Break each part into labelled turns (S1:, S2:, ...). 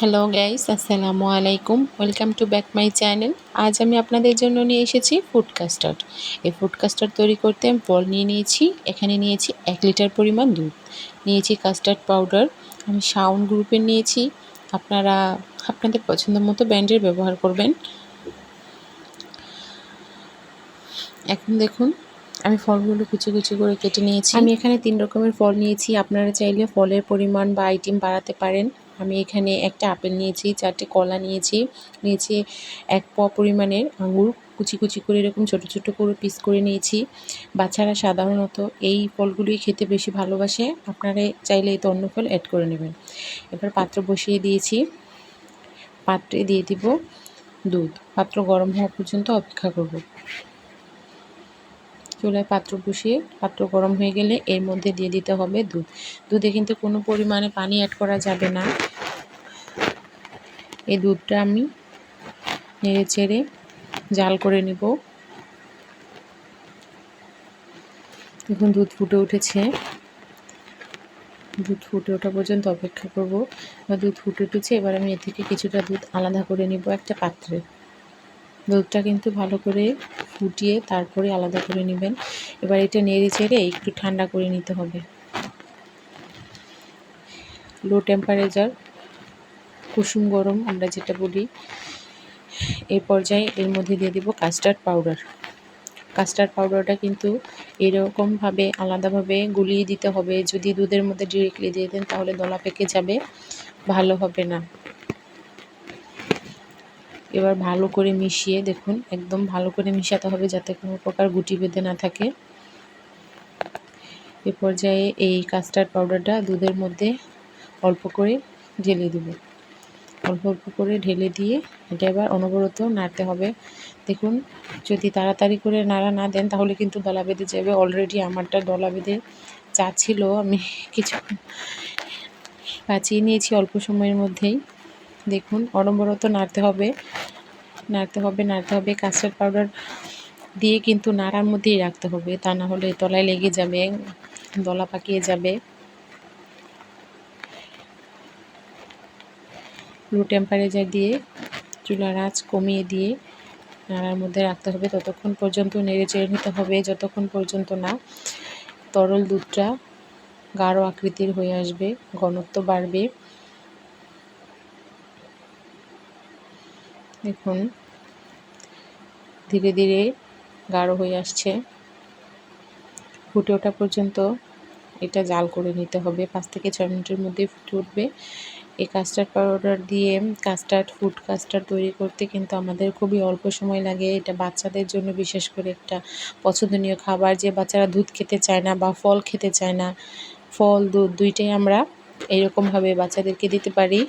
S1: Hello guys আসসালামু আলাইকুম welcome to back my channel আজ আমি আপনাদের জন্য নিয়ে এসেছি ফুড কাস্টার্ড এই ফুড কাস্টার্ড তৈরি করতে আমি ফল নিয়ে নিয়েছি। এখানে নিয়েছি এক লিটার পরিমাণ দুধ। নিয়েছি কাস্টার্ড পাউডার আমি সাউন্ড গ্রুপের নিয়েছি। আপনারা, আপনাদের পছন্দ মতো ব্র্যান্ডের ব্যবহার করবেন। এখন দেখুন, আমি ফলগুলো কুচি কুচি করে কেটে নিয়েছি। আমি এখানে তিন রকমের ফল নিয়েছি। আপনারা চাইলে ফলের পরিমাণ বা আইটেম বাড়াতে পারেন। আমি এখানে একটা আপেল নিয়েছি, চারটে কলা নিয়েছি নিয়েছি এক প পরিমাণের আঙুর কুচি কুচি করে এরকম ছোট ছোট করে পিস করে নিয়েছি। বাচ্চারা সাধারণত এই ফলগুলোই খেতে বেশি ভালোবাসে। আপনারা চাইলে এতে অন্য ফল অ্যাড করে নেবেন। এবার পাত্র বসিয়ে দিয়েছি। পাত্রে দিয়ে দিব দুধ। পাত্র গরম হওয়া পর্যন্ত অপেক্ষা করব। চুলায় পাত্র বসিয়ে, পাত্র গরম হয়ে গেলে এর মধ্যে দিয়ে দিতে হবে দুধ। দুধে কিন্তু কোনো পরিমাণে পানি অ্যাড করা যাবে না। এই দুধটা আমি নেড়ে চেড়ে জাল করে নেব। দেখুন দুধ ফুটে উঠেছে। দুধ ফুটে ওঠা পর্যন্ত অপেক্ষা করব। দুধ ফুটে উঠেছে, এবার আমি এ থেকে কিছুটা দুধ আলাদা করে নিব একটা পাত্রে। দুধটা কিন্তু ভালো করে ফুটিয়ে তারপরে আলাদা করে নেবেন। এবার এটা নেড়ে চেড়ে একটু ঠান্ডা করে নিতে হবে। লো টেম্পারেচার কুসুম গরম আমরা যেটা বলি। এই পর্যায়ে এর মধ্যে দিয়ে দিব কাস্টার্ড পাউডার কাস্টার্ড পাউডারটা কিন্তু এরকমভাবে আলাদাভাবে গুলিয়ে দিতে হবে। যদি দুধের মধ্যে ডিরেক্টলি দিয়ে দেন তাহলে দলা পেকে যাবে, ভালো হবে না। এবার ভালো করে মিশিয়ে দেখুন, একদম ভালো করে মিশাতে হবে যাতে কোনো প্রকার গুটি বেঁধে না থাকে। এ পর্যায়ে এই কাস্টার্ড পাউডারটা দুধের মধ্যে অল্প করে ঢেলে দেব। অল্প অল্প করে ঢেলে দিয়ে এটা এবার অনবরত নাড়তে হবে। দেখুন, যদি তাড়াতাড়ি করে নাড়া না দেন তাহলে কিন্তু দলা বেঁধে যাবে। অলরেডি আমারটা দলা বেঁধে চা ছিল, আমি কিছু বাঁচিয়ে নিয়েছি অল্প সময়ের মধ্যেই। দেখুন অনবরত নাড়তে হবে। নাড়তে হবে নাড়তে হবে। কাস্টার্ড পাউডার দিয়ে কিন্তু নাড়ার মধ্যেই রাখতে হবে। তা না হলে তলায় লেগে যাবে, দলা পাকিয়ে যাবে। লো টেম্পারেচার দিয়ে, চুলার আঁচ কমিয়ে দিয়ে নাড়ার মধ্যে রাখতে হবে। ততক্ষণ পর্যন্ত নেড়ে চেড়ে নিতে হবে। যতক্ষণ পর্যন্ত না, তরল দুধটা গাঢ় আকৃতির হয়ে আসবে, ঘনত্ব বাড়বে। দেখুন। ধীরে ধীরে গাঢ় হয়ে আসছে। ফুটে ওঠা পর্যন্ত এটা জাল করে নিতে হবে। পাঁচ থেকে ছয় মিনিটের মধ্যে ফুটে উঠবে। এই কাস্টার্ড পাউডার দিয়ে কাস্টার্ড, ফুড কাস্টার্ড তৈরি করতে কিন্তু আমাদের খুবই অল্প সময় লাগে। এটা বাচ্চাদের জন্য বিশেষ করে একটা পছন্দনীয় খাবার। যে বাচ্চারা দুধ খেতে চায় না বা ফল খেতে চায় না, ফল, দুধ দুইটাই আমরা এইরকমভাবে বাচ্চাদেরকে দিতে পারি।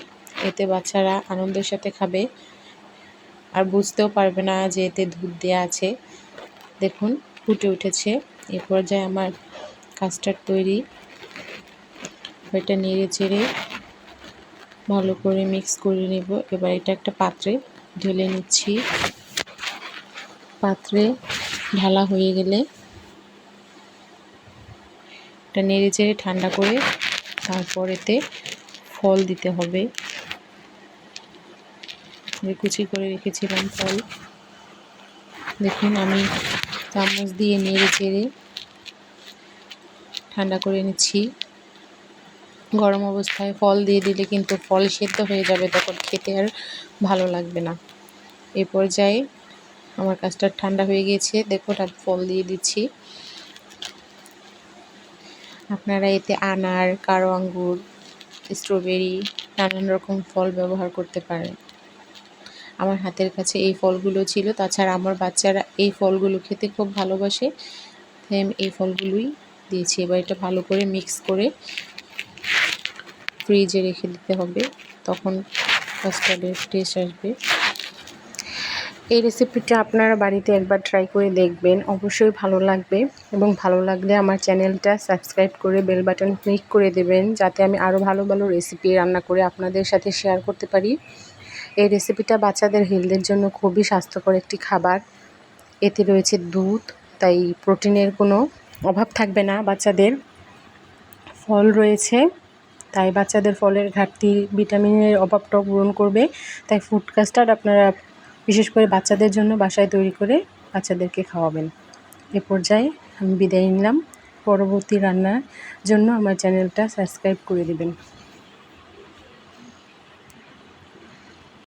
S1: এতে বাচ্চারা আনন্দের সাথে খাবে। আর বুঝতেও পারবে না যে এতে দুধ দেওয়া আছে। দেখুন, ফুটে উঠেছে। এ পর্যায়ে আমার কাস্টার্ড তৈরি। এটা নেড়ে চেড়ে ভালো করে মিক্স করে নেব। এবার এটা একটা পাত্রে ঢেলে নিচ্ছি। পাত্রে ঢালা হয়ে গেলে এটা নেড়ে চেড়ে ঠান্ডা করে তারপর এতে ফল দিতে হবে। কুচি করে রেখেছিলাম ফল। দেখুন, আমি চামচ দিয়ে নেড়ে চেড়ে ঠান্ডা করে নিচ্ছি। গরম অবস্থায় ফল দিয়ে দিলে কিন্তু ফল সেদ্ধ হয়ে যাবে, তখন খেতে আর ভালো লাগবে না। এ পর্যায়ে আমার কাজটা ঠান্ডা হয়ে গিয়েছে। দেখো আমি ফল দিয়ে দিচ্ছি। আপনারা এতে আনার, কারও আঙ্গুর, স্ট্রবেরি, নানান রকম ফল ব্যবহার করতে পারেন। আমার হাতের কাছে এই ফলগুলো ছিল। তাছাড়া আমার বাচ্চারা এই ফলগুলো খেতে খুব ভালোবাসে। তাই আমি এই ফলগুলোই দিয়েছি। এবার এটা ভালো করে মিক্স করে ফ্রিজে রেখে দিতে হবে। তখন কাস্টার্ডের টেস্ট আসবে। এই রেসিপিটা আপনারা বাড়িতে একবার ট্রাই করে দেখবেন। অবশ্যই ভালো লাগবে এবং ভালো লাগলে আমার চ্যানেলটা সাবস্ক্রাইব করে বেল বাটন ক্লিক করে দেবেন। যাতে আমি আরও ভালো ভালো রেসিপি রান্না করে আপনাদের সাথে শেয়ার করতে পারি। এই রেসিপিটা বাচ্চাদের হেলথের জন্য খুবই স্বাস্থ্যকর একটি খাবার। এতে রয়েছে দুধ, তাই প্রোটিনের কোনো অভাব থাকবে না বাচ্চাদের। ফল রয়েছে, তাই বাচ্চাদের ফলের ঘাটতি, ভিটামিনের অভাবটাও পূরণ করবে। তাই ফুড কাস্টার্ড আপনারা বিশেষ করে বাচ্চাদের জন্য বাসায় তৈরি করে বাচ্চাদেরকে খাওয়াবেন। এ পর্যায়ে আমি বিদায় নিলাম। পরবর্তী রান্নার জন্য আমার চ্যানেলটা সাবস্ক্রাইব করে দেবেন।